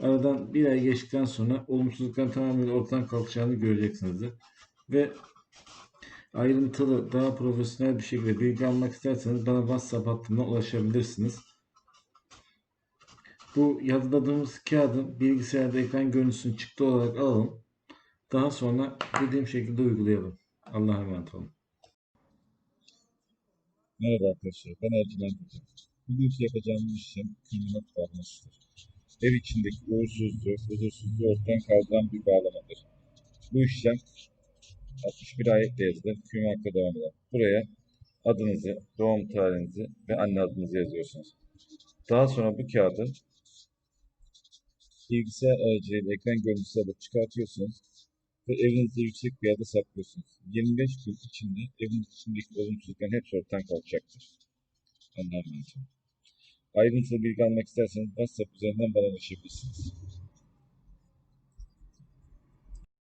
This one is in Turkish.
Aradan bir ay geçtikten sonra olumsuzlukların tamamıyla ortadan kalkacağını göreceksinizdir. Ve ayrıntılı, daha profesyonel bir şekilde bilgi almak isterseniz bana WhatsApp hattımdan ulaşabilirsiniz. Bu yazıladığımız kağıdın bilgisayarda ekran görüntüsünü çıktı olarak alalım. Daha sonra dediğim şekilde uygulayalım. Allah'a emanet olun. Merhaba arkadaşlar, ben Ercüment. Bugünkü yapacağımız işlem kriminal bağlamasıdır. Ev içindeki uğursuzluğu, huzursuzluğu ortadan kaldıran bir bağlamadır. Bu işlem 61 ayetle yazılır, tüm hakkı devam eder. Buraya adınızı, doğum tarihinizi ve anne adınızı yazıyorsunuz. Daha sonra bu kağıdı bilgisayar aracılığıyla ekran görüntüsü alıp çıkartıyorsunuz ve evinizde yüksek bir yerde saklıyorsunuz. 25 gün içinde evin içindeki olumsuzlukların hepsi ortadan kalkacaktır. Allah'a emanet. Ayrıntılı bilgi almak isterseniz WhatsApp üzerinden bana ulaşabilirsiniz.